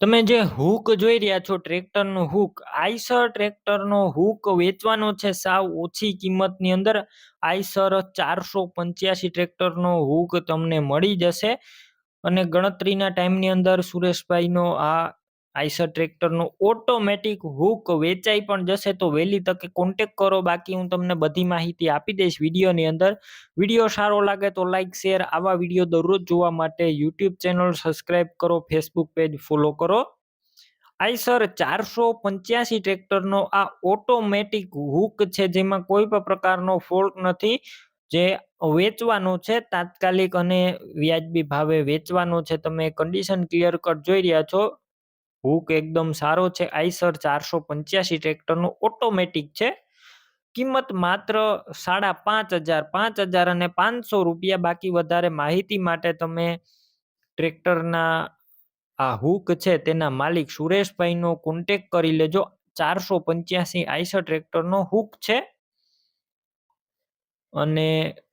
તમે જે હૂક જોઈ રહ્યા છો, ટ્રેક્ટરનો હૂક, આઈસર ટ્રેક્ટરનો હૂક વેચવાનો છે સાવ ઓછી કિંમતની અંદર, આઈસર ચારસો પંચ્યાસી ટ્રેક્ટરનો હૂક તમને મળી જશે. અને ગણતરીના ટાઈમની અંદર સુરેશભાઈનો આ આઈસર ટ્રેક્ટરનો ઓટોમેટિક હુક વેચાઈ પણ જશે તો વહેલી તકે કોન્ટેક કરો. બાકી હું તમને બધી માહિતી આપી દઈશ વિડીયોની અંદર. વીડિયો સારો લાગે તો લાઇક શેર આવા વીડિયો દરરોજ જોવા માટે યુટ્યુબ ચેનલ સબસ્ક્રાઈબ કરો ફેસબુક પેજ ફોલો કરો. આઈસર ચારસો પંચ્યાસી ટ્રેક્ટરનો આ ઓટોમેટિક હુક છે જેમાં કોઈ પણ પ્રકારનો ફોલ્ટ નથી. જે વેચવાનો છે તાત્કાલિક અને વ્યાજબી ભાવે વેચવાનો છે. તમે કન્ડિશન ક્લિયર કટ જોઈ રહ્યા છો. હૂક એકદમ સારો છે. આઈસર ચારસો પંચ્યાસી ટ્રેક્ટરનો ઓટોમેટિક છે. કિંમત માત્ર સાડા પાંચ હજાર પાંચ હજાર અને પાંચસો રૂપિયા. બાકી વધારે માહિતી માટે તમે ટ્રેક્ટરના આ હુક છે તેના માલિક સુરેશભાઈનો કોન્ટેક કરી લેજો. ચારસો પંચ્યાસી આઈસર ટ્રેક્ટરનો હુક છે. અને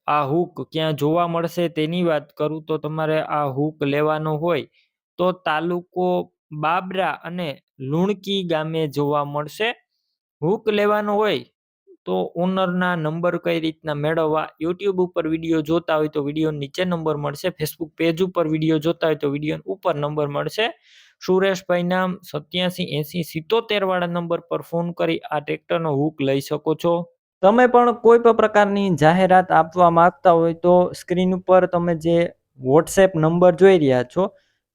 આ હુક ક્યાં જોવા મળશે તેની વાત કરું તો તમારે આ હૂક લેવાનો હોય તો તાલુકો બાબરા અને લુણકી ગામે જોવા મળશે. હૂક લેવાનો હોય તો ઓનરના નંબર કઈ રીતના મેળવવા યુટ્યુબ ઉપર વીડિયો જોતા હોય તો વીડિયો નીચે નંબર મળશે. ફેસબુક પેજ ઉપર વીડિયો જોતા હોય તો વીડિયો ઉપર નંબર મળશે. સુરેશભાઈ નામ સત્યાસી એંસી સિત્તોતેર વાળા નંબર પર ફોન કરી આ ટ્રેક્ટરનો હૂક લઈ શકો છો. તમે પણ કોઈ પણ પ્રકારની જાહેરાત આપવા માંગતા હોય તો સ્ક્રીન ઉપર તમે જે વોટ્સએપ નંબર જોઈ રહ્યા છો